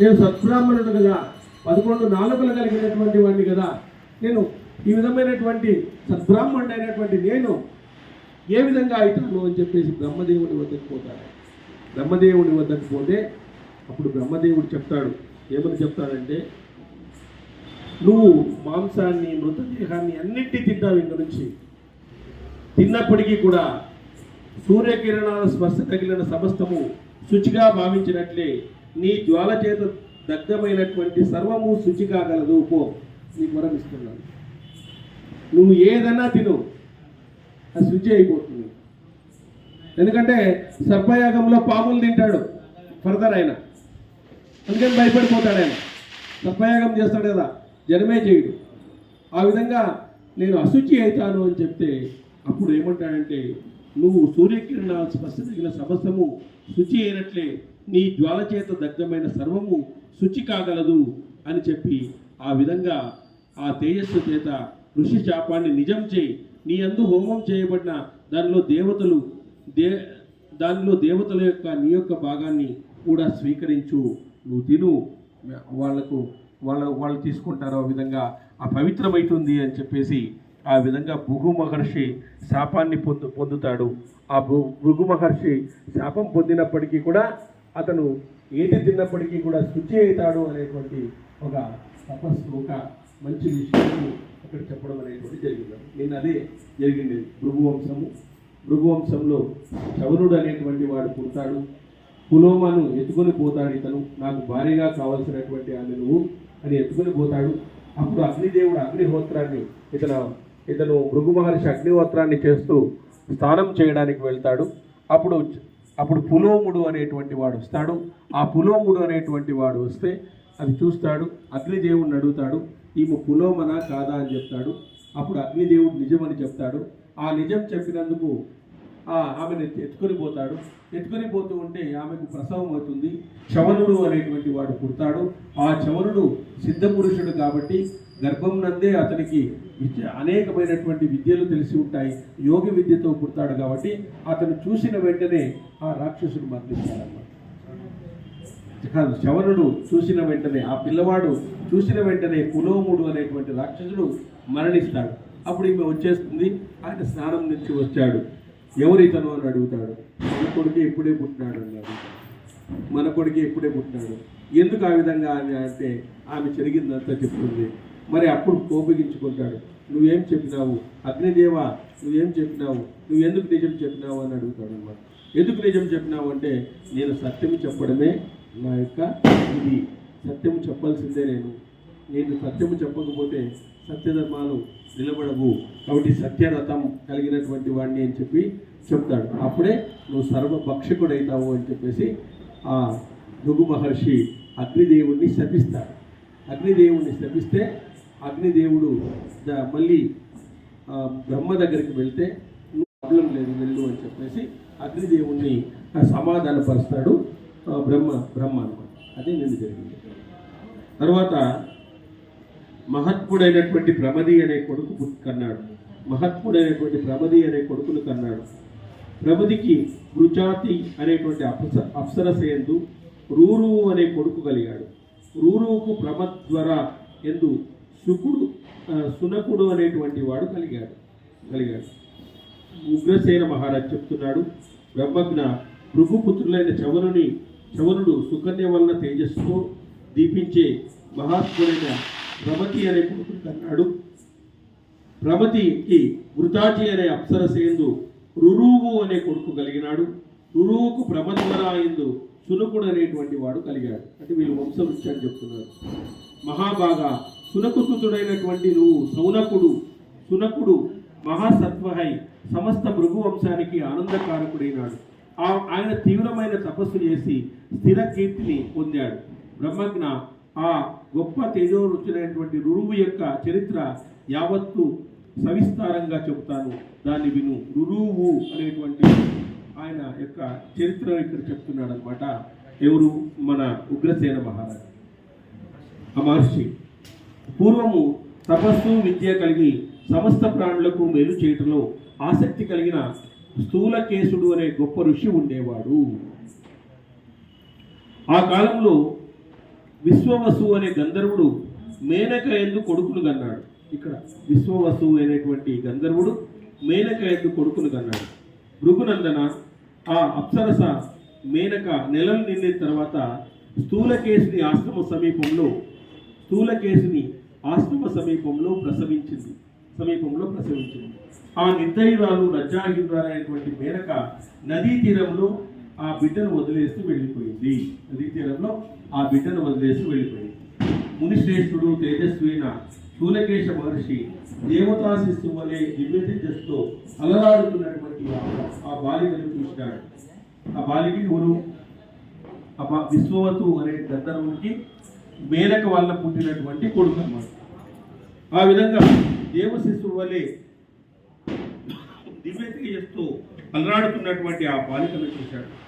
నేను సత్బ్రాహ్మణుడు కదా. పదకొండు నాలుగులు కలిగినటువంటి వాడిని కదా. నేను ఈ విధమైనటువంటి సద్బ్రాహ్మణుడు అయినటువంటి నేను ఏ విధంగా అవుతాను అని చెప్పేసి బ్రహ్మదేవుని వద్దకు పోతాడు బ్రహ్మదేవుని వద్దకు పోతే అప్పుడు బ్రహ్మదేవుడు చెప్తాడు. ఏమని చెప్తాడంటే నువ్వు మాంసాన్ని మృతదేహాన్ని అన్నింటి తింటావు ఇంక నుంచి. తిన్నప్పటికీ కూడా సూర్యకిరణాల స్పర్శ తగిలిన సమస్తము శుచిగా భావించినట్లే నీ జ్వాల చేత దగ్ధమైనటువంటి సర్వము శుచి కాగలదు పో. నీకు వరం ఇస్తున్నాను. నువ్వు ఏదన్నా తిను. అది శుచి అయిపోతుంది. ఎందుకంటే సర్పయాగంలో పాములు తింటాడు. ఫర్దర్ ఆయన. అందుకని భయపడిపోతాడు ఆయన. సర్పయాగం చేస్తాడు కదా. జనమే చేయడు. ఆ విధంగా నేను అశుచి అవుతాను అని చెప్తే అప్పుడు ఏమంటాడంటే నువ్వు సూర్యకిరణాలు స్పర్శ తగిన సమస్తము శుచి అయినట్లే. నీ జ్వాల చేత దగ్ధమైన సర్వము శుచి కాగలదు అని చెప్పి ఆ విధంగా ఆ తేజస్సు చేత ఋషి శాపాన్ని నిజం చేయి. నీ అందు హోమం చేయబడిన దానిలో దేవతలు దే దానిలో దేవతల యొక్క నీ యొక్క భాగాన్ని కూడా స్వీకరించు. నువ్వు తిను. వాళ్ళకు వాళ్ళ వాళ్ళు తీసుకుంటారు ఆ విధంగా ఆ పవిత్రమైతుంది అని చెప్పేసి ఆ విధంగా భృగు మహర్షి శాపాన్ని పొందు పొందుతాడు. ఆ భృగు మహర్షి శాపం పొందినప్పటికీ కూడా అతను ఏది తిన్నప్పటికీ కూడా శుచి అవుతాడు అనేటువంటి ఒక తపస్సు ఒక మంచి విషయాన్ని అక్కడ చెప్పడం అనేటువంటి జరిగింది. నేను అదే జరిగింది. భృగువంశము. భృగువంశంలో భృగు చవరుడు అనేటువంటి వాడు పుడతాడు. పులోమను ఎత్తుకొని పోతాడు ఇతను. నాకు భారీగా కావలసినటువంటి ఆమె నువ్వు అని ఎత్తుకొని పోతాడు. అప్పుడు అగ్నిదేవుడు అగ్నిహోత్రాన్ని ఇతను ఇతను భృగు మహర్షి అగ్నిహోత్రాన్ని చేస్తూ స్నానం చేయడానికి వెళ్తాడు. అప్పుడు అప్పుడు పులోముడు అనేటువంటి వాడు వస్తాడు. ఆ పులోముడు అనేటువంటి వాడు వస్తే అది చూస్తాడు అగ్నిదేవుడిని అడుగుతాడు ఈమె పులోమనా కాదా అని చెప్తాడు. అప్పుడు అగ్నిదేవుడు నిజమని చెప్తాడు. ఆ నిజం చెప్పినందుకు ఆ ఆమెను ఎత్తుకొని పోతాడు. ఎత్తుకొని పోతూ ఉంటే ఆమెకు ప్రసవం అవుతుంది. చవనుడు అనేటువంటి వాడు పుడతాడు. ఆ చవనుడు సిద్ధ పురుషుడు కాబట్టి గర్భం నందే అతనికి విద్య అనేకమైనటువంటి విద్యలు తెలిసి ఉంటాయి. యోగి విద్యతో పుడతాడు కాబట్టి అతను చూసిన వెంటనే ఆ రాక్షసుడు మరణిస్తాడన్నమాట కాదు శవనుడు చూసిన వెంటనే ఆ పిల్లవాడు చూసిన వెంటనే కులోముడు అనేటువంటి రాక్షసుడు మరణిస్తాడు. అప్పుడు ఈమె వచ్చేస్తుంది ఆయన స్నానం నుంచి వచ్చాడు. ఎవరు ఇతను అని అడుగుతాడు. మన కొడుకు ఎప్పుడే పుట్టినాడు అన్నాడు మన కొడుకు ఎప్పుడే పుట్టినాడు ఎందుకు ఆ విధంగా అని అంటే ఆమె జరిగిందంతా చెప్తుంది. మరి అప్పుడు కోపగించుకుంటాడు. నువ్వేం చెప్పినావు? అగ్నిదేవ నువ్వేం చెప్పినావు? నువ్వు ఎందుకు నిజం చెప్పినావు? అని అడుగుతాడు అనమాట ఎందుకు నిజం చెప్పినావు అంటే నేను సత్యం చెప్పడమే నా యొక్క ఇది. సత్యము చెప్పాల్సిందే నేను. నేను సత్యము చెప్పకపోతే సత్యధర్మాలు నిలబడవు. కాబట్టి సత్యరథం కలిగినటువంటి వాడిని అని చెప్పి చెప్తాడు. అప్పుడే నువ్వు సర్వభక్షకుడైతావు అని చెప్పేసి ఆ భృగు మహర్షి అగ్నిదేవుణ్ణి శపిస్తాడు. అగ్నిదేవుణ్ణి శపిస్తే అగ్నిదేవుడు మళ్ళీ బ్రహ్మ దగ్గరికి వెళ్తే ప్రాబ్లం లేదు వెళ్ళు అని చెప్పేసి అగ్నిదేవుణ్ణి ఆ, సమాధానపరుస్తాడు బ్రహ్మ బ్రహ్మ అనమాట అదే నేను జరిగింది. తర్వాత మహత్ముడైనటువంటి ప్రమది అనే కొడుకు కన్నాడు. మహత్ముడైనటువంటి ప్రమది అనే కొడుకును కన్నాడు. ప్రమదికి మృజాతి అనేటువంటి అప్స అప్సరసేందు రూరువు అనే కొడుకు కలిగాడు. రూరువుకు ప్రమద్వర ఎందు శుకుడు సునకుడు అనేటువంటి వాడు కలిగాడు. కలిగాడు. ఉగ్రసేన మహారాజ్ చెప్తున్నాడు బ్రహ్మజ్ఞ భృగుపుత్రులైన చవనుని చవరుడు సుకన్య వలన తేజస్సుతో దీపించే మహాత్ముడైన ప్రమతి అనే కొడుకును కన్నాడు. ప్రమతికి వృతాచి అనే అప్సరసేందు రురువు అనే కొడుకు కలిగినాడు. రురువుకు ప్రమద్వరాయందు సునకుడు అనేటువంటి వాడు కలిగాడు. అంటే వీళ్ళు వంశవృక్ష అని చెప్తున్నారు. మహాభాగా సునకుసుతుడైనటువంటి నువ్వు సౌనకుడు సునకుడు మహాసత్వహై సమస్త భృగు వంశానికి ఆనందకారకుడైనాడు. ఆ- ఆయన తీవ్రమైన తపస్సు చేసి స్థిర కీర్తిని పొందాడు. బ్రహ్మజ్ఞ ఆ గొప్ప తేజోరుచులైనటువంటి రురువు యొక్క చరిత్ర యావత్తు సవిస్తారంగా చెబుతాను. దాన్ని విను. రురువు అనేటువంటి ఆయన యొక్క చరిత్ర ఇక్కడ చెప్తున్నాడు అనమాట ఎవరు? మన ఉగ్రసేన మహారాజు. ఆ మహర్షి. పూర్వము తపస్సు విద్య కలిగి సమస్త ప్రాణులకు మేలు చేయటంలో ఆసక్తి కలిగిన స్థూలకేశుడు అనే గొప్ప ఋషి ఉండేవాడు. ఆ కాలంలో విశ్వవసు అనే గంధర్వుడు మేనక ఎందు కొడుకును కన్నాడు. ఇక్కడ విశ్వవసు అనేటువంటి గంధర్వుడు మేనక ఎందు కొడుకును కన్నాడు. భృగునందన ఆ అప్సరస మేనక నెలలు నిండిన తర్వాత స్థూలకేశుని ఆశ్రమ సమీపంలో స్థూలకేశిని ఆశ్రమ సమీపంలో ప్రసవించింది. సమీపంలో ప్రసవించింది. ఆ నిర్దయురాలు లజ్జాహింద్రాలైనటువంటి మేనక నదీ తీరంలో ఆ బిడ్డను వదిలేస్తూ వెళ్ళిపోయింది. నదీ తీరంలో ఆ బిడ్డను వదిలేస్తూ వెళ్ళిపోయింది. మునిశ్రేష్ఠుడు తేజస్వైన శూలకేశ మహర్షి దేవతా శిశువు వలె దివ్య తేజస్తో అలరాడుతున్నటువంటి ఆ- బాలికను చూసినాడు ఆ బాలికి ఎవరు? ఆ విశ్వవతు అనే గంధర్వునికి మేనక వల్ల పుట్టినటువంటి కొడుకు అన్నమాట. ఆ విధంగా దేవ శిశువు వలె దివ్య చేస్తూ అలరాడుతున్నటువంటి ఆ బాలికను చూశాడు.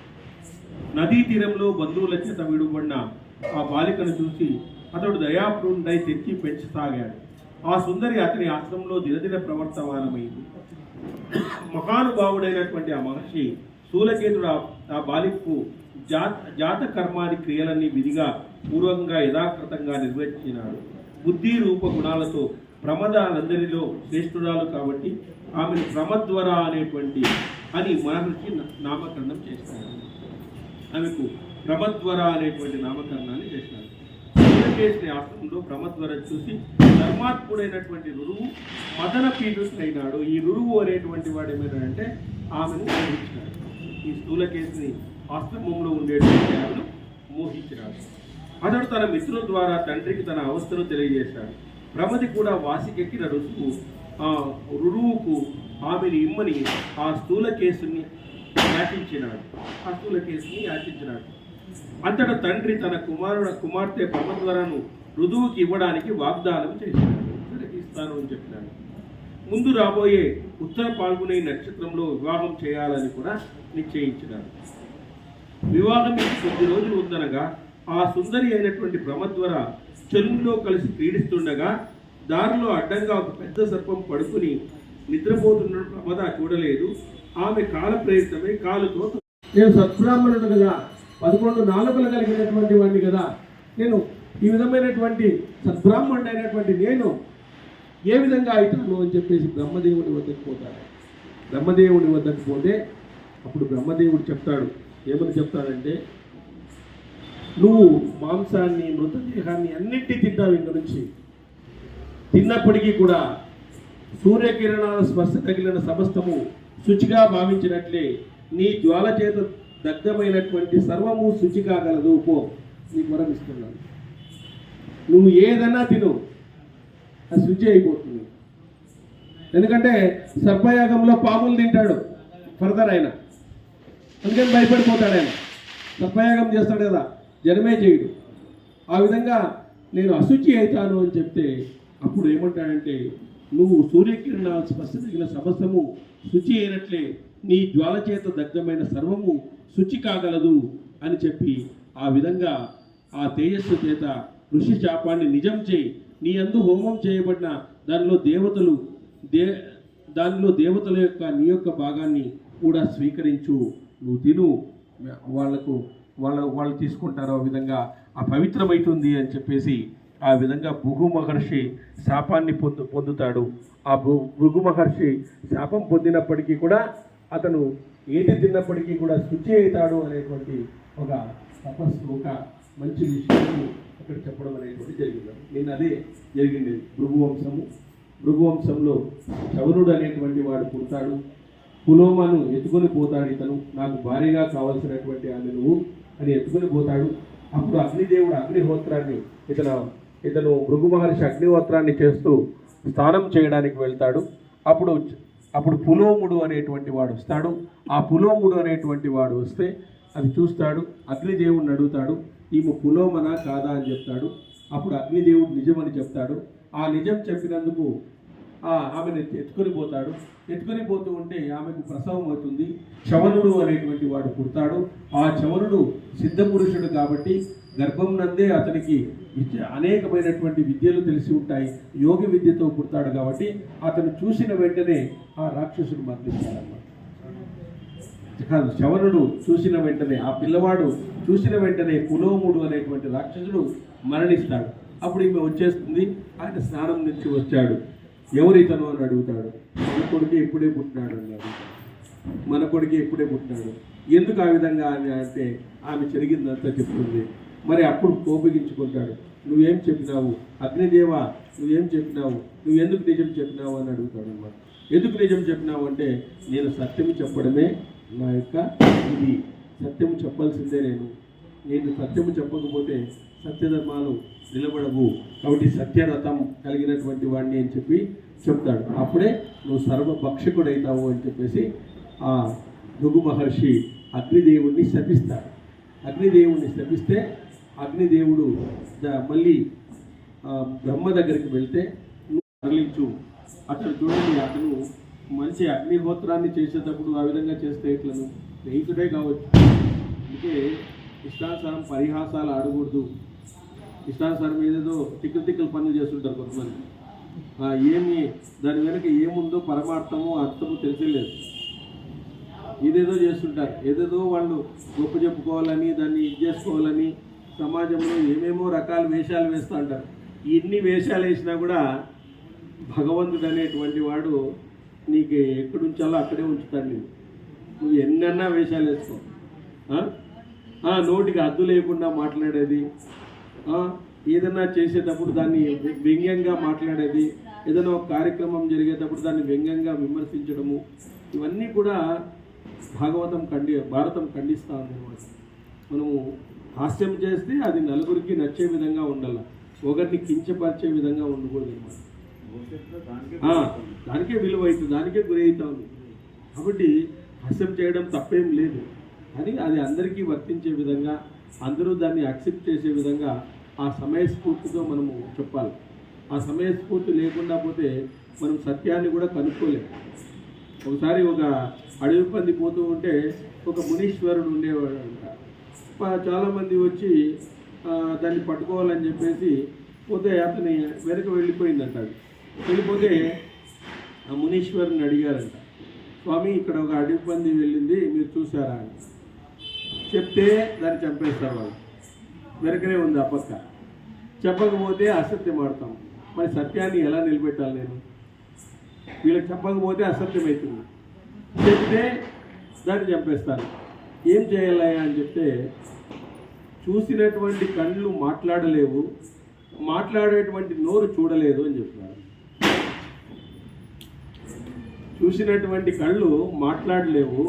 నదీ తీరంలో బంధువుల చేత విడుబడిన ఆ బాలికను చూసి అతడు దయాపూర్ణుడై తెచ్చి పెంచసాగాడు. ఆ సుందరి అతని ఆశ్రమంలో దినదిన ప్రవర్తమానమైంది. మహానుభావుడైనటువంటి ఆ మహర్షి సూలకేతుడు ఆ- ఆ బాలికకు జాత జాత కర్మాది క్రియలన్నీ విధిగా పూర్వకంగా యథాకృతంగా నిర్వహించినాడు. బుద్ధి రూప గుణాలతో ప్రమదాలందరిలో శ్రేష్ఠురాలు కాబట్టి ఆమెను ప్రమద్వర అనేటువంటి అని మహర్షి నామకరణం చేస్తాడు ఆమెకు ప్రమద్వర అనేటువంటి నామకరణాన్ని చేసినాడు చేసిన ఆశ్రమంలో ప్రమద్వర చూసి ధర్మాత్ముడైనటువంటి రురువు మదన పీఠుడైనాడు ఈ రురువు అనేటువంటి వాడు ఏమైనాడంటే ఆమెను మోహించినాడు. ఈ స్థూలకేశుని ఆశ్రమంలో ఉండేటువంటి ఆమెను మోహించినాడు. అతడు తన మిత్రుల ద్వారా తండ్రికి తన అవస్థను తెలియజేశాడు. ప్రమది కూడా వాసికెక్కిన రుసుకు ఆ రురువుకు ఆమెను ఇమ్మని ఆ స్థూల కేసుని యాచించినాడు. ఆ స్థూల కేసుని యాచించినాడు. అంతట తండ్రి తన కుమారుడు కుమార్తె ప్రమద్వరను రుదువుకి ఇవ్వడానికి వాగ్దానం చేశాడు. ఇస్తాను అని చెప్పినాడు. ముందు రాబోయే ఉత్తర పాల్గొనే నక్షత్రంలో వివాహం చేయాలని కూడా నిశ్చయించినాడు. వివాహం కొద్ది రోజులు ఉందనగా ఆ సుందరి అయినటువంటి ప్రమద్వర చెరువులో కలిసి క్రీడిస్తుండగా దారిలో అడ్డంగా ఒక పెద్ద సర్పం పడుకుని నిద్రపోతున్న ప్రమద చూడలేదు. ఆమె కాల ప్రేరితమై కాలుతో నేను సత్బ్రాహ్మణుడు కదా. పదకొండు నాలుగులు కలిగినటువంటి వాడిని కదా. నేను ఈ విధమైనటువంటి సద్బ్రాహ్మణుడు అయినటువంటి నేను ఏ విధంగా అవుతాను అని చెప్పేసి బ్రహ్మదేవుని వద్దకు పోతాడు బ్రహ్మదేవుని వద్దకు పోతే అప్పుడు బ్రహ్మదేవుడు చెప్తాడు. ఏమని చెప్తాడంటే నువ్వు మాంసాన్ని మృతదేహాన్ని అన్నింటినీ తింటావు ఇంక నుంచి. తిన్నప్పటికీ కూడా సూర్యకిరణాల స్పర్శ తగిలిన సమస్తము శుచిగా భావించినట్లే నీ జ్వాల చేత దగ్ధమైనటువంటి సర్వము శుచి కాగలదు పో నీకు వరం ఇస్తున్నాను. నువ్వు ఏదన్నా తిను. అది శుచి అయిపోతుంది. ఎందుకంటే సర్పయాగంలో పాములు తింటాడు ఫర్దర్ ఆయన. అందుకని భయపడిపోతాడు ఆయన. సర్పయాగం చేస్తాడు కదా. జనమే చేయడు. ఆ విధంగా నేను అశుచి అవుతాను అని చెప్తే అప్పుడు ఏమంటాడంటే నువ్వు సూర్యకిరణాలు స్పర్శ తగిన సమస్తము శుచి అయినట్లే నీ జ్వాల చేత దగ్ధమైన సర్వము శుచి కాగలదు అని చెప్పి ఆ విధంగా ఆ తేజస్సు చేత ఋషి శాపాన్ని నిజం చేయి. నీ అందు హోమం చేయబడిన దానిలో దేవతలు దే దానిలో దేవతల యొక్క నీ యొక్క భాగాన్ని కూడా స్వీకరించు. నువ్వు తిను. వాళ్ళకు వాళ్ళు వాళ్ళు తీసుకుంటారు ఆ విధంగా ఆ పవిత్రమైతుంది అని చెప్పేసి ఆ విధంగా భృగు మహర్షి శాపాన్ని పొందు పొందుతాడు. ఆ భృగు మహర్షి శాపం పొందినప్పటికీ కూడా అతను ఏది తిన్నప్పటికీ కూడా శుచి అవుతాడు అనేటువంటి ఒక తపస్సు ఒక మంచి విషయాన్ని అక్కడ చెప్పడం అనేటువంటి జరిగింది. నేను అదే జరిగింది. భృగు వంశము భృగు వంశంలో అనేటువంటి వాడు పుడతాడు. పులోమను ఎత్తుకొని పోతాడు ఇతను. నాకు భారీగా కావలసినటువంటి ఆమె నువ్వు. అని ఎత్తుకొని పోతాడు. అప్పుడు అగ్నిదేవుడు అగ్నిహోత్రాన్ని ఇతను ఇతను భృగు మహర్షి అగ్నిహోత్రాన్ని చేస్తూ స్నానం చేయడానికి వెళ్తాడు. అప్పుడు అప్పుడు పులోముడు అనేటువంటి వాడు వస్తాడు. ఆ పులోముడు అనేటువంటి వాడు వస్తే అది చూస్తాడు. అగ్నిదేవుడిని అడుగుతాడు ఈమె పులోమనా కాదా? అని చెప్తాడు. అప్పుడు అగ్నిదేవుడు నిజమని చెప్తాడు. ఆ నిజం చెప్పినందుకు ఆమెను ఎత్తుకొని పోతాడు. ఎత్తుకొని పోతూ ఉంటే ఆమెకు ప్రసవం అవుతుంది. చవనుడు అనేటువంటి వాడు పుడతాడు. ఆ చవనుడు సిద్ధ పురుషుడు కాబట్టి గర్భం నందే అతనికి విద్య అనేకమైనటువంటి విద్యలు తెలిసి ఉంటాయి. యోగి విద్యతో పుడతాడు కాబట్టి అతను చూసిన వెంటనే ఆ రాక్షసుడు మరణించాడన్నమాట కాదు చవనుడు చూసిన వెంటనే ఆ పిల్లవాడు చూసిన వెంటనే కులోముడు అనేటువంటి రాక్షసుడు మరణిస్తాడు. అప్పుడు ఈమె వచ్చేస్తుంది. ఆయన స్నానం నుంచి వచ్చాడు. ఎవరు ఇతను అని అడుగుతాడు? మన కొడుకు ఇప్పుడే పుట్టినాడు అని అడుగుతాడు. మన కొడుకు ఇప్పుడే పుట్టినాడు. ఎందుకు ఆ విధంగా అని అంటే ఆమె జరిగిందంతా చెప్తుంది. మరి అప్పుడు కోపగించుకుంటాడు. నువ్వేం చెప్పినావు? అగ్నిదేవ నువ్వేం చెప్పినావు? నువ్వు ఎందుకు నిజం చెప్పినావు అని అడుగుతాడు అనమాట ఎందుకు నిజం చెప్పినావు అంటే నేను సత్యం చెప్పడమే నా యొక్క ఇది సత్యం చెప్పాల్సిందే నేను. నేను సత్యము చెప్పకపోతే సత్యధర్మాలు నిలబడవు. కాబట్టి సత్యరథం కలిగినటువంటి వాడిని అని చెప్పి చెప్తాడు. అప్పుడే నువ్వు సర్వభక్షకుడైతావు అని చెప్పేసి ఆ భృగు మహర్షి అగ్నిదేవుణ్ణి శపిస్తాడు. అగ్నిదేవుణ్ణి శపిస్తే అగ్నిదేవుడు మళ్ళీ బ్రహ్మ దగ్గరికి వెళ్తే నువ్వు తరలించు. అతను చూడండి అతను మంచి అగ్నిహోత్రాన్ని చేసేటప్పుడు ఆ విధంగా చేస్తే ఇట్లను స్నేహితుడే కావచ్చు. అందుకే ఇష్టానుసారం పరిహాసాలు ఆడకూడదు. ఇష్టానుసారం ఏదేదో తిక్కులు తిక్కులు పనులు చేస్తుంటారు కొంతమంది. ఏమి దాని వెనక ఏముందో పరమార్థము అర్థము తెలిసేలేదు ఇదేదో చేస్తుంటారు. ఏదేదో వాళ్ళు గొప్ప చెప్పుకోవాలని దాన్ని ఇది చేసుకోవాలని సమాజంలో ఏమేమో రకాల వేషాలు వేస్తూ ఉంటారు. ఎన్ని వేషాలు వేసినా కూడా భగవంతుడు అనేటువంటి వాడు నీకు ఎక్కడ ఉంచాలో అక్కడే ఉంచుతాడు నేను నువ్వు ఎన్నన్నా వేషాలు వేసుకో. నోటికి అద్దు లేకుండా మాట్లాడేది. ఏదైనా చేసేటప్పుడు దాన్ని వ్య- వ్యంగ్యంగా మాట్లాడేది ఏదైనా ఒక కార్యక్రమం జరిగేటప్పుడు దాన్ని వ్యంగ్యంగా విమర్శించడము ఇవన్నీ కూడా భాగవతం ఖండి భారతం ఖండిస్తూ ఉంది అనమాట మనము హాస్యం చేస్తే అది నలుగురికి నచ్చే విధంగా ఉండాలి ఒకరిని కించపరిచే విధంగా ఉండకూడదు అనమాట దానికే విలువ అవుతుంది దానికే గురి అవుతా ఉంది కాబట్టి హాస్యం చేయడం తప్పేం లేదు. కానీ అది అందరికీ వర్తించే విధంగా అందరూ దాన్ని యాక్సెప్ట్ చేసే విధంగా ఆ సమయస్ఫూర్తితో మనము చెప్పాలి. ఆ సమయస్ఫూర్తి లేకుండా పోతే మనం సత్యాన్ని కూడా కనుక్కోలేము ఒకసారి ఒక అడవి పంది పోతూ ఉంటే ఒక మునీశ్వరుడు ఉండేవాడు అంట. చాలామంది వచ్చి దాన్ని పట్టుకోవాలని చెప్పేసి పోతే అతని వెనక వెళ్ళిపోయిందంట అది. వెళ్ళిపోతే ఆ మునీశ్వరుని అడిగారంట. స్వామి ఇక్కడ ఒక అడవి పంది వెళ్ళింది మీరు చూసారా అని. చెప్తే దాన్ని చంపేస్తారు వాళ్ళు. వెనకనే ఉంది ఆ పక్క. చెప్పకపోతే అసత్యం ఆడతాం మరి సత్యాన్ని ఎలా నిలబెట్టాలి నేను? వీళ్ళకి చెప్పకపోతే అసత్యం అవుతుంది చెప్తే దాన్ని చంపేస్తాను. ఏం చేయాలయ్యా అని చెప్తే చూసినటువంటి కళ్ళు మాట్లాడలేవు మాట్లాడేటువంటి నోరు చూడలేదు అని చెప్పారు చూసినటువంటి కళ్ళు మాట్లాడలేవు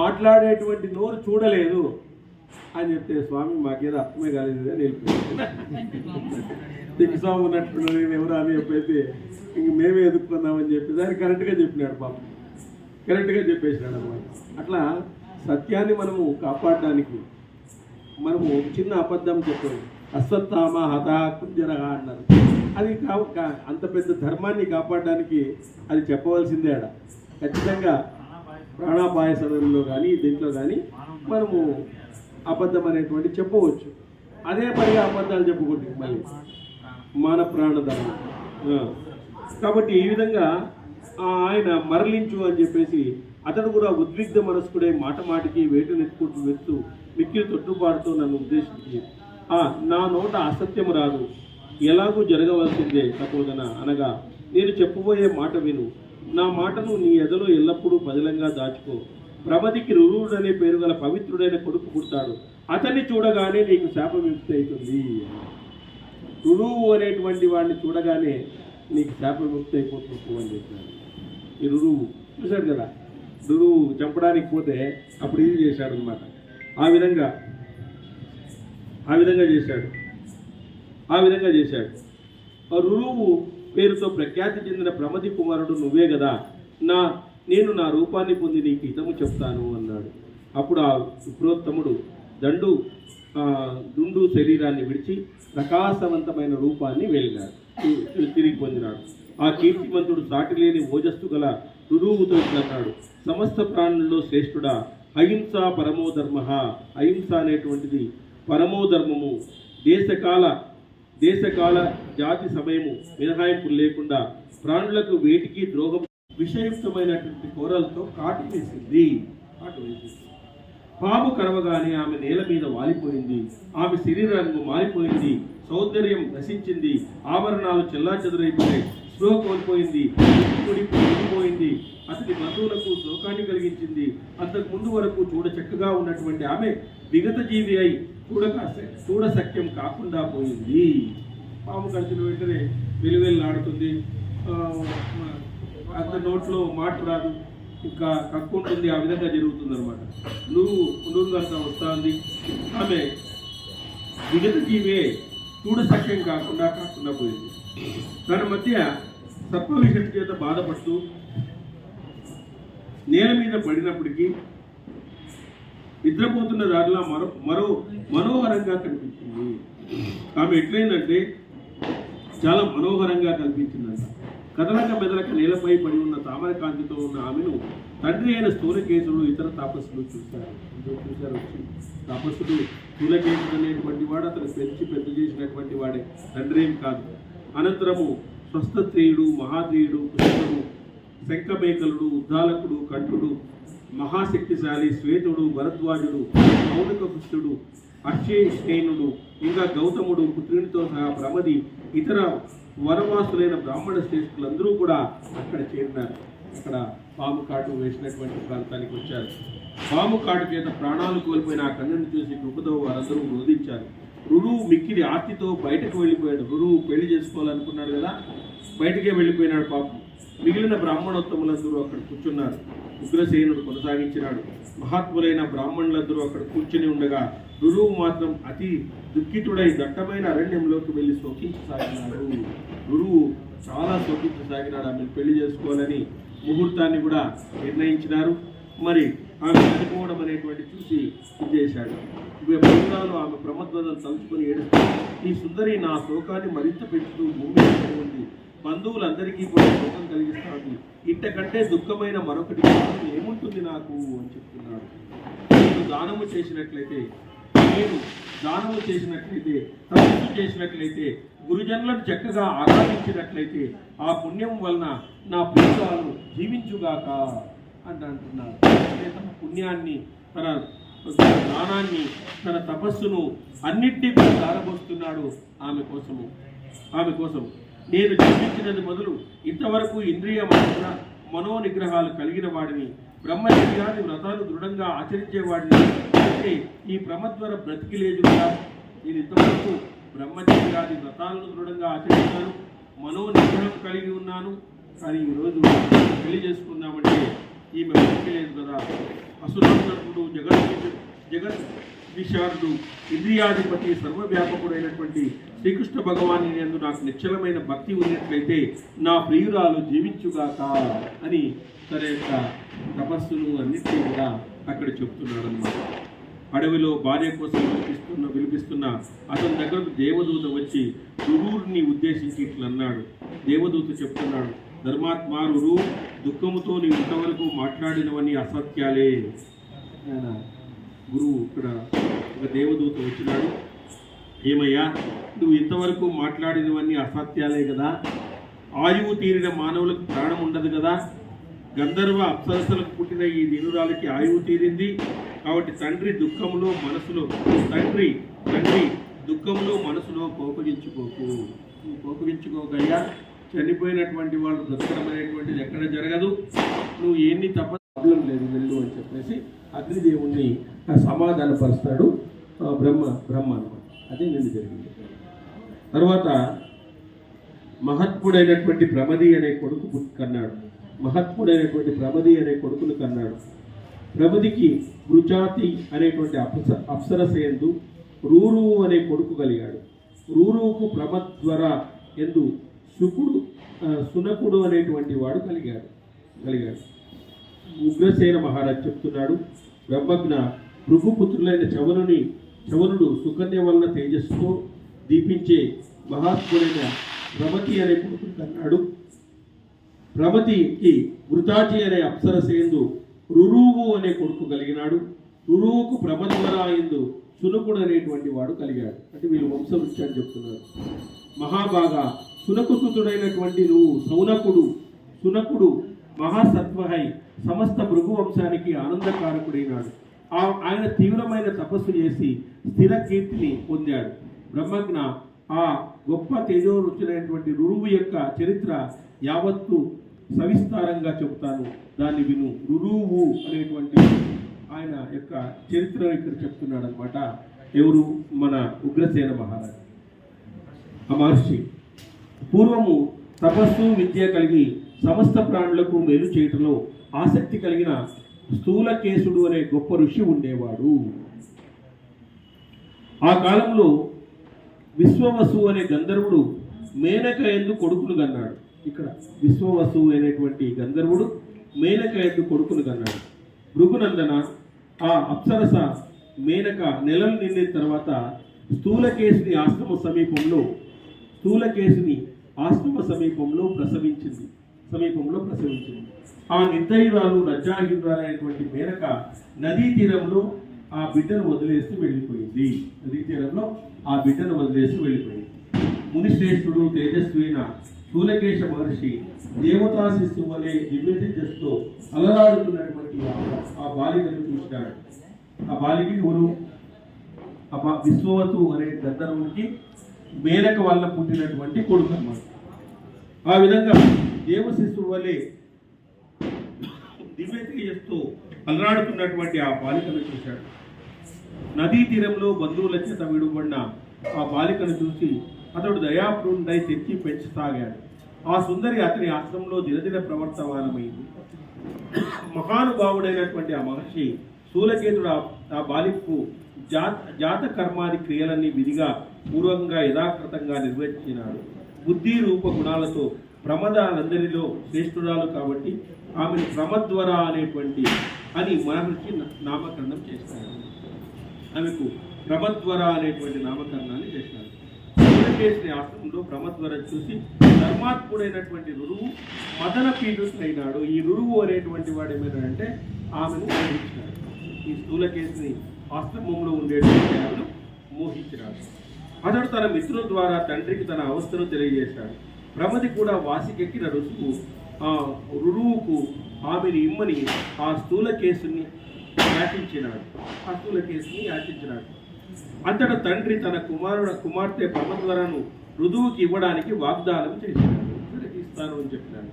మాట్లాడేటువంటి నోరు చూడలేదు. అని చెప్తే స్వామి మాకేదో అర్థమే కాలేదు అని వెళ్ళిపోయాడు. స్వామి ఉన్నట్టున్నాడు నేను ఎవరు అని చెప్పేసి ఇంక మేమే ఎదుర్కొందామని చెప్పేసి ఆయన కరెక్ట్గా చెప్పినాడు పాప. కరెక్ట్గా చెప్పేసినాడు అనమాట అట్లా సత్యాన్ని మనము కాపాడడానికి మనము చిన్న అబద్ధం చెప్పాము అశ్వత్థామ హత కుంజరహ అన్నారు. అది కా- అంత పెద్ద ధర్మాన్ని కాపాడడానికి అది చెప్పవలసిందే ఆడ. ఖచ్చితంగా ప్రాణాపాయ సమయంలో కానీ దీంట్లో కానీ మనము అబద్ధం అనేటువంటి చెప్పవచ్చు. అదే పనిగా అబద్ధాలు చెప్పుకుంటాం మళ్ళీ మాన ప్రాణధర్మం. కాబట్టి ఈ విధంగా ఆయన మరలించు అని చెప్పేసి అతడు కూడా ఉద్విగ్న మనస్కుడే మాట మాటికి వేటు నెట్టుకుంటూ వెళ్తూ మిక్కిలి తొట్టుబాటుతో నన్ను ఉద్దేశించి నా నోట అసత్యం రాదు. ఎలాగూ జరగవలసిందే తపోదన అనగా నేను చెప్పబోయే మాట విను. నా మాటను నీ ఎదలో ఎల్లప్పుడూ బదిలంగా దాచుకో. ప్రమదికి రురుడు అనే పేరు గల పవిత్రుడైన కొడుకు పుడతాడు. అతన్ని చూడగానే నీకు శాప విముక్తి అవుతుంది రురువు అనేటువంటి వాడిని చూడగానే నీకు శాప విముక్తి అయిపోతుంది అని చెప్పాడు. ఈ రురువు చూశాడు కదా? రురువు చంపడానికి పోతే అప్పుడు ఇది చేశాడు అనమాట ఆ విధంగా ఆ విధంగా చేశాడు. ఆ విధంగా చేశాడు. ఆ రురువు పేరుతో ప్రఖ్యాతి చెందిన ప్రమది కుమారుడు నువ్వే కదా? నా నేను నా రూపాన్ని పొంది నీకు హితము చెప్తాను అన్నాడు. అప్పుడు ఆ విప్రోత్తముడు దండు దుండు శరీరాన్ని విడిచి ప్రకాశవంతమైన రూపాన్ని వెళ్ళినాడు తిరిగి పొందినాడు. ఆ కీర్తిమంతుడు సాటి లేని ఓజస్సు గల రురువుతో అన్నాడు సమస్త ప్రాణుల్లో శ్రేష్ఠుడా అహింస పరమోధర్మ అహింస అనేటువంటిది పరమోధర్మము. దేశకాల దేశకాల జాతి సమయము మినహాయింపు లేకుండా ప్రాణులకు వేటికి ద్రోహం విషయుక్తమైనటువంటి కూరలతో కాటు వేసింది. కాటు వేసింది. పాము కరవగానే ఆమె నేల మీద వాలిపోయింది. ఆమె శరీర రంగు మారిపోయింది. సౌందర్యం నశించింది. ఆభరణాలు చెల్లాచెదురైపోయాయి స్పృహ కోల్పోయింది. ముడి అతని బంధువులకు శోకాన్ని కలిగించింది. అంతకు ముందు వరకు చూడ చక్కగా ఉన్నటువంటి ఆమె విగత జీవి అయి చూడక చూడ సఖ్యం కాకుండా పోయింది. పాము కడిచిన వెంటనే వెలువెల్లాడుతుంది. ఆ, అంత నోట్లో మాట రాదు. ఇంకా కక్కుంటుంది ఆ విధంగా జరుగుతుంది అనమాట నువ్వు పునరుద్ధరణ వస్తుంది. ఆమె విగత జీవే చూడ సఖ్యం కాకుండా కాకుండా పోయింది. తన మధ్య సర్ప విషయం చేత బాధపడుతూ నేల మీద పడినప్పటికీ నిద్రపోతున్న దారిలో మరో మరో మనోహరంగా కనిపించింది. ఆమె ఎట్లయిందంటే చాలా మనోహరంగా కనిపించిందంట. కదలక మెదలక నేలపై పడి ఉన్న తామర కాంతితో ఉన్న ఆమెను తండ్రి అయిన స్థూలకేశుడు ఇతర తాపస్సులు చూశారు. అందరూ చూశారు వచ్చి. తాపస్సుడు స్థూలకేశుడు అనేటువంటి వాడు అతను పెంచి పెద్ద చేసినటువంటి వాడే. తండ్రి ఏం కాదు. అనంతరము స్వస్థత్రియుడు మహాత్రేయుడు పుష్పడు శంఖమేకలుడు ఉద్దాలకుడు కంఠుడు మహాశక్తిశాలి శ్వేతుడు భరద్వాజుడు మౌలిక పుష్టుడు అక్షయశ్రేణుడు ఇంకా గౌతముడు పుత్రునితో సహా ప్రమది ఇతర వనవాసులైన బ్రాహ్మణ శ్రేష్ఠులందరూ కూడా అక్కడ చేరినారు. అక్కడ పాము కాటు వేసినటువంటి ప్రాంతానికి వచ్చారు. పాము కాటు చేత ప్రాణాలు కోల్పోయిన ఆ కన్నుని చూసి కృపతో వారందరూ రోధించారు రురువు మిక్కిరి ఆర్తితో బయటకు వెళ్ళిపోయాడు. రురువు పెళ్ళి చేసుకోవాలనుకున్నాడు కదా? బయటికే వెళ్ళిపోయినాడు పాపం. మిగిలిన బ్రాహ్మణోత్తములందరూ అక్కడ కూర్చున్నారు. ఉగ్రసేనుడు కొనసాగించినాడు. మహాత్ములైన బ్రాహ్మణులందరూ అక్కడ కూర్చుని ఉండగా గురువు మాత్రం అతి దుఃఖితుడై దట్టమైన అరణ్యంలోకి వెళ్ళి శోకించసాగినాడు. గురువు చాలా శోకించసాగినాడు. ఆమె పెళ్ళి చేసుకోవాలని ముహూర్తాన్ని కూడా నిర్ణయించినారు. మరి ఆమె చనిపోవడం అనేటువంటి చూసి చేశాడు. బృందాలు ఆమె బ్రహ్మధ్వజం తలుచుకొని ఏడుస్తూ ఈ సుందరి నా శోకాన్ని మరింత పెంచుతూ భూమి ఉంది. బంధువులందరికీ కూడా శోకం కలిగిస్తాను ఇంతకంటే దుఃఖమైన మరొకటి ఏముంటుంది నాకు? అని చెప్తున్నాడు. నేను దానము చేసినట్లయితే నేను దానము చేసినట్లయితే తపస్సు చేసినట్లయితే గురుజనులను చక్కగా ఆరాధించినట్లయితే ఆ పుణ్యం వలన నా పుణ్యాలు జీవించుగాక అని అంటున్నారు. అంటే తన పుణ్యాన్ని తన దానాన్ని తన తపస్సును అన్నింటినీ కూడా దారబోస్తున్నాడు ఆమె కోసము. ఆమె కోసం నేను జీవించినది మొదలు ఇంతవరకు ఇంద్రియ మనో మనోనిగ్రహాలు కలిగిన వాడిని బ్రహ్మయజ్ఞాది వ్రతాలు దృఢంగా ఆచరించేవాడిని అంటే ఈ ప్రమద్వర బ్రతికి లేదు కదా. నేను ఇంతవరకు బ్రహ్మచర్యాది వ్రతాలను దృఢంగా ఆచరిస్తాను మనోనిగ్రహం కలిగి ఉన్నాను. కానీ ఈరోజు పెళ్ళి చేసుకుందామంటే ఈమె బ్రతికి లేదు కదా. అసురంతకుడు జగత్ జగత్ విశారుడు ఇంద్రియాధిపతి సర్వవ్యాపకుడైనటువంటి శ్రీకృష్ణ భగవాన్ నాకు నిశ్చలమైన భక్తి ఉన్నట్లయితే నా ప్రియురాలు జీవించుగాక అని తన యొక్క తపస్సును అన్నింటినీ కూడా అక్కడ చెప్తున్నాడు అనమాట అడవిలో భార్య కోసం విలిపిస్తున్న విలిపిస్తున్న అతని దగ్గరకు దేవదూత వచ్చి రురుని ఉద్దేశించి ఇట్లా అన్నాడు. దేవదూత చెప్తున్నాడు ధర్మాత్మ రురు దుఃఖముతో నీ ఇంతవరకు మాట్లాడినవన్నీ అసత్యాలే. గురువు ఇక్కడ ఒక దేవదూత వచ్చినాడు ఏమయ్యా నువ్వు ఇంతవరకు మాట్లాడినవన్నీ అసత్యాలే కదా. ఆయువు తీరిన మానవులకు ప్రాణం ఉండదు కదా. గంధర్వ అప్సరసలకు పుట్టిన ఈ దినురాలకి ఆయువు తీరింది. కాబట్టి తండ్రి దుఃఖంలో మనసులో తండ్రి తండ్రి దుఃఖంలో మనసులో కోపగించుకోకు. నువ్వు కోపగించుకోకయ్యా. చనిపోయినటువంటి వాళ్ళు బ్రతకడం అనేటువంటిది ఎక్కడ జరగదు. నువ్వు ఎన్ని తప్ప ప్రాబ్లం లేదు వెళ్ళు అని చెప్పేసి అగ్నిదేవుణ్ణి సమాధానపరుస్తాడు. బ్రహ్మ బ్రహ్మ అనమాట అదే నిన్ను జరిగింది. తర్వాత మహత్పుడైనటువంటి ప్రమది అనే కొడుకు కన్నాడు. మహత్ముడైనటువంటి ప్రమది అనే కొడుకును కన్నాడు. ప్రమదికి మృజాతి అనేటువంటి అప్స అప్సరస ఎందు రూరువు అనే కొడుకు కలిగాడు. రూరువుకు ప్రమద్వర ఎందు శుకుడు సునకుడు అనేటువంటి వాడు కలిగాడు కలిగాడు. ఉగ్రసేన మహారాజ్ చెప్తున్నాడు బ్రహ్మజ్ఞ భృగుపుత్రులైన చవనుని చవనుడు సుకన్య వలన తేజస్సుతో దీపించే మహాత్ముడైన ప్రమతి అనే కొడుకును కన్నాడు. రమతికి వృతాచి అనే అప్సరసేందు రురువు అనే కొడుకు కలిగినాడు. రురువుకు ప్రమద్వర ఎందు సునకుడు అనేటువంటి వాడు కలిగాడు. అంటే వీళ్ళు అని చెప్తున్నారు. మహాబాగా సునకుసుతుడైనటువంటి నువ్వు సౌనకుడు సునకుడు మహాసత్వహై సమస్త భృగు వంశానికి ఆనందకారకుడైనాడు. ఆ- ఆయన తీవ్రమైన తపస్సు చేసి స్థిర కీర్తిని పొందాడు. బ్రహ్మజ్ఞ ఆ గొప్ప తేజోరుచులైనటువంటి రురువు యొక్క చరిత్ర యావత్తు సవిస్తారంగా చెబుతాను. దాన్ని విను. రురువు అనేటువంటి ఆయన యొక్క చరిత్ర ఇక్కడ చెప్తున్నాడు అనమాట ఎవరు? మన ఉగ్రసేన మహారాజు. ఆ మహర్షి. పూర్వము తపస్సు విద్య కలిగి సమస్త ప్రాణులకు మేలు చేయటంలో ఆసక్తి కలిగిన స్థూలకేశుడు అనే గొప్ప ఋషి ఉండేవాడు. ఆ కాలంలో విశ్వవసు అనే గంధర్వుడు మేనక ఎందు కొడుకును కన్నాడు. ఇక్కడ విశ్వవసు అనేటువంటి గంధర్వుడు మేనక ఎందు కొడుకును కన్నాడు. భృగునందన ఆ అప్సరస మేనక నెలలు నిండిన తర్వాత స్థూలకేశుని ఆశ్రమ సమీపంలో స్థూలకేశుని ఆశ్రమ సమీపంలో ప్రసవించింది సమీపంలో ప్రసవించింది. ఆ నిర్దయురాలు లజ్జాహీనురాలైనటువంటి మేనక నదీ తీరంలో ఆ బిడ్డను వదిలేసి వెళ్ళిపోయింది. నదీ తీరంలో ఆ బిడ్డను వదిలేసి వెళ్ళిపోయింది. మునిశ్రేష్ఠుడు తేజస్వైన శూలకేశ మహర్షి దేవతా శిశువు వలె దివ్య అలరాడుతున్నటువంటి ఆ- బాలికను చూసినాడు ఆ బాలికి ఎవరు ఆ విశ్వవతు అనే గంధర్వునికి మేనక వల్ల పుట్టినటువంటి కొడుకు అన్నమాట. ఆ విధంగా దేవ శిశువు వలె దివ్య అలరాడుతున్నటువంటి ఆ బాలికను చూశాడు. నదీ తీరంలో బంధువుల చేత విడుబడిన ఆ బాలికను చూసి అతడు దయాప్రుండై తెచ్చి పెంచసాగాడు. ఆ సుందరి అతని ఆశ్రమంలో దినదిన ప్రవర్తమానమైంది. మహానుభావుడైనటువంటి ఆ మహర్షి శూలకేతుడు ఆ- బాలికకు జాత జాత కర్మాది క్రియలన్నీ విధిగా పూర్వకంగా యథాకృతంగా నిర్వహించినాడు. బుద్ధి రూప గుణాలతో ప్రమదాలందరిలో శ్రేష్ఠురాలు కాబట్టి ఆమెను ప్రమద్వర అనేటువంటి అని మహర్షి నామకరణం చేశాడు. ఆమెకు ప్రమద్వర అనేటువంటి నామకరణాన్ని చేశాడు సూర్యకేశుని ఆశ్రమంలో ప్రమద్వర చూసి ధర్మాత్ముడైనటువంటి రురువు మదన పీడుడైనాడు ఈ రురువు అనేటువంటి వాడు ఏమైనాడంటే ఆమెను మోహించినాడు. ఈ స్థూలకేశుని ఆశ్రమంలో ఉండేటువంటి ఆమెను మోహించినాడు. అతడు తన మిత్రుల ద్వారా తండ్రికి తన అవస్థను తెలియజేశాడు. ప్రమది కూడా వాసికెక్కిన రుసుకు ఆ రురువుకు ఆమెను ఇమ్మని ఆ స్థూల కేసుని యాచించినాడు. ఆ స్థూల కేసుని యాచించినాడు. అంతట తండ్రి తన కుమారుడు కుమార్తె ప్రమద్వరను రుదువుకి ఇవ్వడానికి వాగ్దానం చేశాడు. ఇస్తాను అని చెప్పినాడు.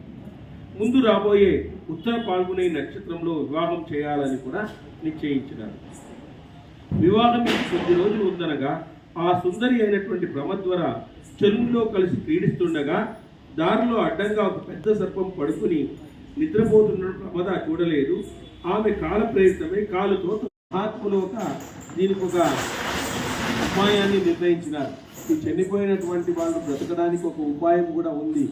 ముందు రాబోయే ఉత్తర పాల్గొనే నక్షత్రంలో వివాహం చేయాలని కూడా నిశ్చయించినాడు. వివాహం కొద్ది రోజులు ఉందనగా ఆ సుందరి అయినటువంటి ప్రమద్వర చెరువులో కలిసి క్రీడిస్తుండగా దారిలో అడ్డంగా ఒక పెద్ద సర్పం పడుకుని నిద్రపోతున్న ప్రమద చూడలేదు. ఆమె కాల ప్రేరితమై కాలుతో మహాత్ములు ఒక దీనికి ఒక ఉపాయాన్ని నిర్ణయించినారు. ఈ చనిపోయినటువంటి వాళ్ళు బ్రతకడానికి ఒక ఉపాయం కూడా ఉంది.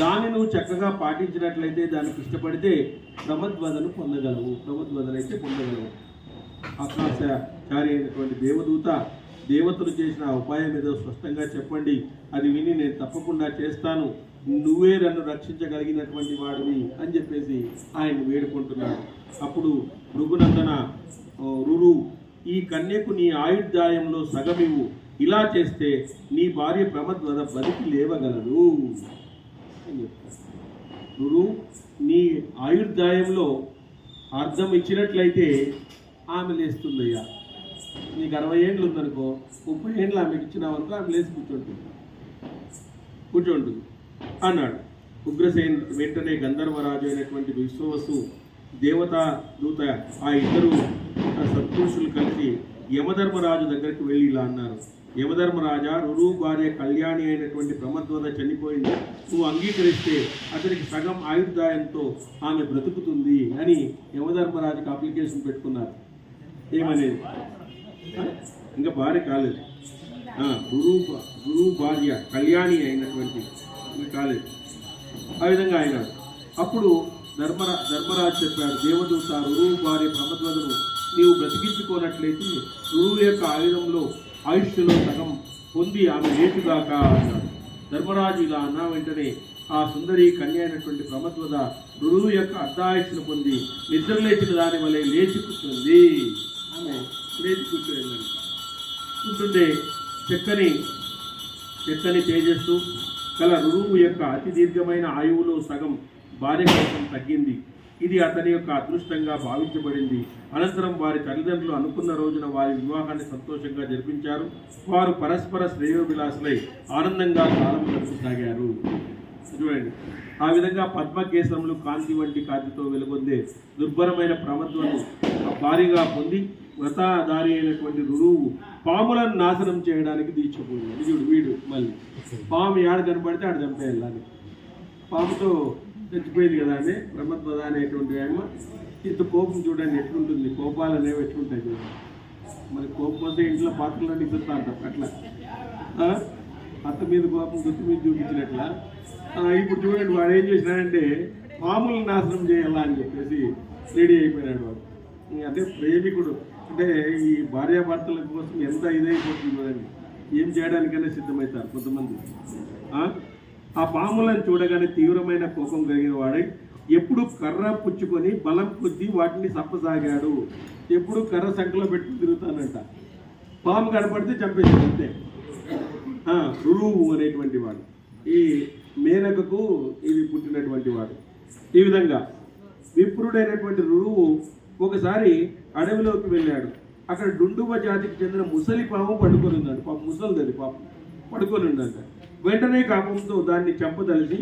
దాన్ని నువ్వు చక్కగా పాటించినట్లయితే దానికి ఇష్టపడితే ప్రమద్వదను పొందగలవు. ప్రమద్వదన అయితే పొందగలవు. ఆకాశచారి అయినటువంటి దేవదూత దేవతలు చేసిన ఉపాయం ఏదో స్పష్టంగా చెప్పండి. అది విని నేను తప్పకుండా చేస్తాను. నువ్వే నన్ను రక్షించగలిగినటువంటి వాడివి అని చెప్పేసి ఆయన వేడుకుంటున్నాడు. అప్పుడు భృగునందన రురు ఈ కన్యకు నీ ఆయుర్దాయంలో సగమివు ఇలా చేస్తే నీ భార్య ప్రమద్వద బతికి లేవగలదు అని చెప్తాడు. గురు నీ ఆయుర్దాయంలో అర్థం ఇచ్చినట్లయితే ఆమె లేస్తుందయ్యా. నీకు అరవై ఏండ్లు ఉందనుకో ముప్పై ఏండ్లు ఆమెకి ఇచ్చినావనుకో ఆమె లేచి కూర్చుంటుంది. కూర్చుంటుంది అన్నాడు. ఉగ్రసేన్ వెంటనే గంధర్వరాజు అయినటువంటి విశ్వవసు దేవతా దూత ఆ ఇద్దరు సత్పురుషులు కలిసి యమధర్మరాజు దగ్గరికి వెళ్ళి ఇలా అన్నారు. యమధర్మరాజా రురు భార్య కళ్యాణి అయినటువంటి ప్రమద్వద చనిపోయింది. నువ్వు అంగీకరిస్తే అతనికి సగం ఆయుర్దాయంతో ఆమె బ్రతుకుతుంది అని యమధర్మరాజుకి అప్లికేషన్ పెట్టుకున్నారు. ఏమనేది? ఇంకా భార్య కాలేదు. ఆ, గురువు భా- గురువు భార్య కళ్యాణి అయినటువంటి ఇంకా కాలేదు. ఆ విధంగా ఆయన అప్పుడు ధర్మరా ధర్మరాజు చెప్పాడు దేవదూత రురువు భార్య ప్రమద్వదను నీవు బ్రతికించుకోనట్లయితే రురువు యొక్క ఆయుధంలో ఆయుష్లో సగం పొంది ఆమె లేచుగాక అన్నాడు. ధర్మరాజు ఇలా అన్న వెంటనే ఆ సుందరి కన్య అయినటువంటి ప్రమత్వద రురువు యొక్క అర్ధాయుష్ను పొంది నిద్ర లేచిన దాని వలె లేచి కూర్చుంది. ఆమె లేచి కూర్చోయిందంట కూర్చుంటే చక్కని చక్కని తేజస్సు కల రురువు యొక్క అతి దీర్ఘమైన ఆయువులో సగం భార్య కోసం తగ్గింది. ఇది అతని యొక్క అదృష్టంగా భావించబడింది. అనంతరం వారి తల్లిదండ్రులు అనుకున్న రోజున వారి వివాహాన్ని సంతోషంగా జరిపించారు. వారు పరస్పర శ్రేయోభిలాసులై ఆనందంగా కాలం గడుపుసాగారు. చూడండి. ఆ విధంగా పద్మకేశములు కాంతి వంటి కాంతితో వెలుగొందే దుర్భరమైన ప్రమత్వను భారీగా పొంది వ్రతాధారి అయినటువంటి రురువు పాములను నాశనం చేయడానికి దీక్షపోయింది వీడు వీడు మళ్ళీ. పాము ఏడ కనపడితే ఆడ చంపేయాలని పాముతో చచ్చిపోయింది కదా అని బ్రహ్మత్వద అనేటువంటి ఆమె ఇంత కోపం చూడండి ఎట్లుంటుంది. కోపాలు అనేవి ఎట్లుంటాయి చూడండి. మరి కోపం వస్తే ఇంట్లో పాత్రలన్నీ ఇస్తుంటా అంటాం అట్లా. అత్త మీద కోపం గుర్తు మీద చూపించినట్లా. ఇప్పుడు చూడండి వాడు ఏం చేసినాడంటే పాములను నాశనం చేయాలా అని చెప్పేసి రెడీ అయిపోయినాడు వాడు. అదే ప్రేమికుడు. అంటే ఈ భార్యాభర్తల కోసం ఎంత ఇదైపోతుంది అని ఏం చేయడానికైనా సిద్ధమవుతారు కొంతమంది. ఆ? పాములను చూడగానే తీవ్రమైన కోపం కలిగిన వాడై ఎప్పుడు కర్ర పుచ్చుకొని బలం కొద్దీ వాటిని చంపసాగాడు. ఎప్పుడు కర్ర సంఖ్యలో పెట్టుకుని తిరుగుతానంట. పాము కనపడితే చంపేసాడు అంతే. రురువు అనేటువంటి వాడు. ఈ మేనకకు ఇది పుట్టినటువంటి వాడు. ఈ విధంగా విప్రుడైనటువంటి రురువు ఒకసారి అడవిలోకి వెళ్ళాడు. అక్కడ డుండువ జాతికి చెందిన ముసలి పాము పడుకొని ఉన్నాడు పాపం ముసలిది పాపం. పడుకొని ఉందంట. వెంటనే కాపంతో దాన్ని చంపదలిచి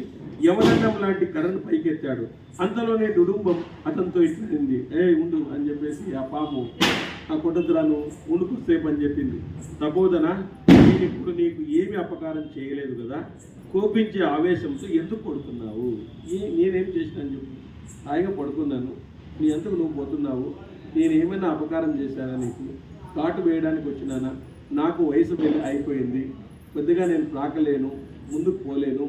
యమదండం లాంటి కర్రను పైకెత్తాడు. అంతలోనే డుడుంబం అతనితో ఇట్లయింది ఏ ఉండు అని చెప్పేసి ఆ పాము ఆ కొట్టద్రాను ఉండుకొసేపు అని చెప్పింది. తపోదన నేను ఇప్పుడు నీకు ఏమి అపకారం చేయలేదు కదా కోపించే ఆవేశంతో ఎందుకు పడుతున్నావు ఏ నేనేం చేసినాను చెప్పు. హాయిగా పడుకున్నాను. నీ ఎంతకు నువ్వు పోతున్నావు. నేను ఏమైనా అపకారం చేశానా నీకు? కాటు వేయడానికి వచ్చినానా? నాకు వయసు అయిపోయింది. కొద్దిగా నేను ప్రాకలేను ముందుకు పోలేను.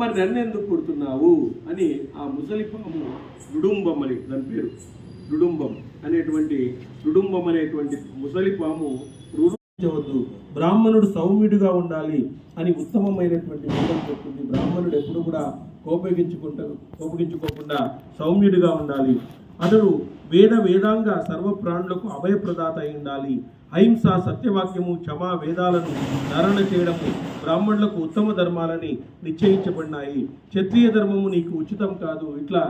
మరి నన్ను ఎందుకు కొడుతున్నావు అని ఆ ముసలి పాము దుడుంబం అని దాని పేరు. రుడుంబం అనేటువంటి రుడుంబం అనేటువంటి ముసలి పాము రూపించవద్దు బ్రాహ్మణుడు సౌమ్యుడిగా ఉండాలి అని ఉత్తమమైనటువంటి వేదం చెప్తుంది. బ్రాహ్మణుడు ఎప్పుడు కూడా కోపగించుకుంటా కోపగించుకోకుండా సౌమ్యుడిగా ఉండాలి. అతడు వేద వేదాంగ సర్వ ప్రాణులకు అభయప్రదాత అయి ఉండాలి. అహింస సత్యవాక్యము క్షమా వేదాలను ధారణ చేయడము బ్రాహ్మణులకు ఉత్తమ ధర్మాలని నిశ్చయించబడినాయి. క్షత్రియ ధర్మము నీకు ఉచితం కాదు. ఇట్లా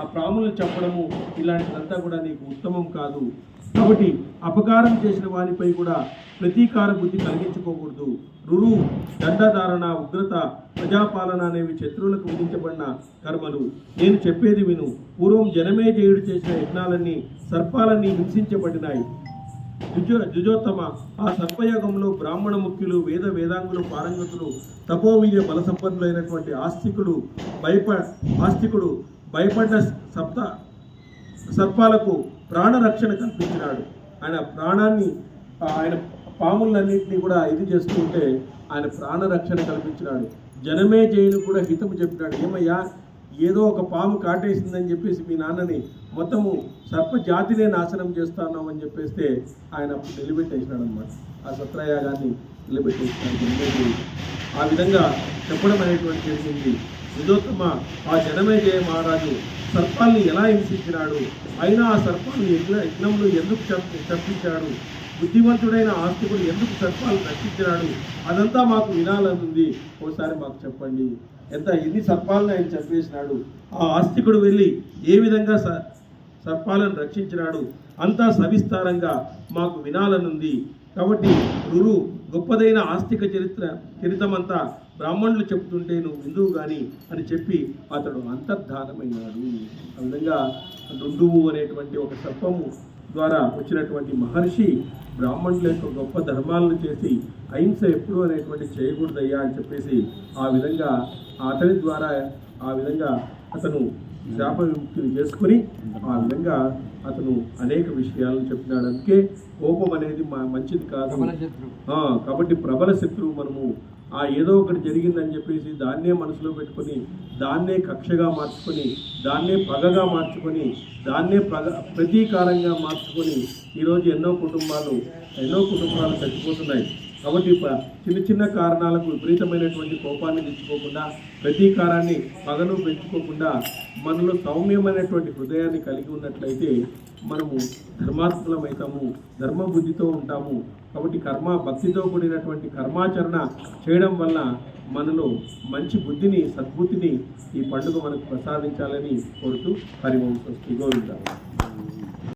ఆ ప్రాములను చెప్పడము ఇలాంటిదంతా కూడా నీకు ఉత్తమం కాదు. కాబట్టి అపకారం చేసిన వారిపై కూడా ప్రతీకార బుద్ధి కలిగించుకోకూడదు. రురు దండధారణ ఉగ్రత ప్రజాపాలన అనేవి శత్రువులకు విధించబడిన కర్మలు. నేను చెప్పేది విను. పూర్వం జనమే జయుడు చేసిన యజ్ఞాలన్నీ సర్పాలన్నీ హింసించబడినాయి. జుజో జుజోత్తమ ఆ సర్పయోగంలో బ్రాహ్మణ ముఖ్యులు వేద వేదాంగులు పారంగతులు తపోవీర్య బల సంపన్నులైనటువంటి ఆస్తికులు భయప ఆస్తికుడు భయపడ్డ సప్త సర్పాలకు ప్రాణరక్షణ కల్పించినాడు. ఆయన ప్రాణాన్ని ఆయన పాములన్నింటినీ కూడా ఇది చేసుకుంటే ఆయన ప్రాణరక్షణ కల్పించినాడు. జనమే జైలు కూడా హితము చెప్పినాడు. ఏమయ్యా? ఏదో ఒక పాము కాటేసిందని చెప్పేసి మీ నాన్నని మొత్తము సర్ప జాతినే నాశనం చేస్తాను అని చెప్పేస్తే ఆయన నిలబెట్టేసినాడు అనమాట ఆ సత్రయాగాన్ని నిలబెట్టేసినాడు ఆ విధంగా చెప్పడం అనేటువంటి జరిగింది. నిజోత్తమ ఆ జనమేజయ మహారాజు సర్పాల్ని ఎలా హింసించినాడు? అయినా ఆ సర్పాన్ని యజ్ఞ యజ్ఞంలో ఎందుకు తప్పించాడు బుద్ధిమంతుడైన ఆస్తికుడు ఎందుకు సర్పాలు రక్షించినాడు? అదంతా మాకు వినాలనుంది. ఓసారి మాకు చెప్పండి. ఎంత ఎన్ని సర్పాలను ఆయన చంపేసినాడు? ఆ ఆస్తికుడు వెళ్ళి ఏ విధంగా స- సర్పాలను రక్షించినాడు. అంతా సవిస్తారంగా మాకు వినాలనుంది. కాబట్టి గురు గొప్పదైన ఆస్తిక చరిత్ర చరితమంతా బ్రాహ్మణులు చెప్తుంటే నువ్వు విందువు గాని అని చెప్పి అతడు అంతర్ధానమైనాడు ఆ విధంగా రుండువు అనేటువంటి ఒక సర్పము ద్వారా వచ్చినటువంటి మహర్షి బ్రాహ్మణుల యొక్క గొప్ప ధర్మాలను చేసి అహింస ఎప్పుడు అనేటువంటి చేయకూడదయ్యా అని చెప్పేసి ఆ విధంగా అతని ద్వారా ఆ విధంగా అతను శాప విముక్తిని చేసుకుని ఆ విధంగా అతను అనేక విషయాలను చెప్పినాడు. అందుకే కోపం అనేది మా- మంచిది కాదు. కాబట్టి ప్రబల శత్రువు మనము. ఆ ఏదో ఒకటి జరిగిందని చెప్పేసి దాన్నే మనసులో పెట్టుకొని దాన్నే కక్షగా మార్చుకొని దాన్నే పగగా మార్చుకొని దాన్నే పగ ప్రతీకారంగా మార్చుకొని ఈరోజు ఎన్నో కుటుంబాలు ఎన్నో కుటుంబాలు చచ్చిపోతున్నాయి. కాబట్టి చిన్న చిన్న కారణాలకు విపరీతమైనటువంటి కోపాన్ని తెచ్చుకోకుండా ప్రతీకారాన్ని పగను పెంచుకోకుండా మనలో సౌమ్యమైనటువంటి హృదయాన్ని కలిగి ఉన్నట్లయితే మనము ధర్మాత్మలమవుతాము ధర్మ బుద్ధితో ఉంటాము. కాబట్టి కర్మ భక్తితో కూడినటువంటి కర్మాచరణ చేయడం వల్ల మనలో మంచి బుద్ధిని సద్బుద్ధిని ఈ పండుగ మనకు ప్రసాదించాలని కోరుతూ హరివంశ గోవిందాము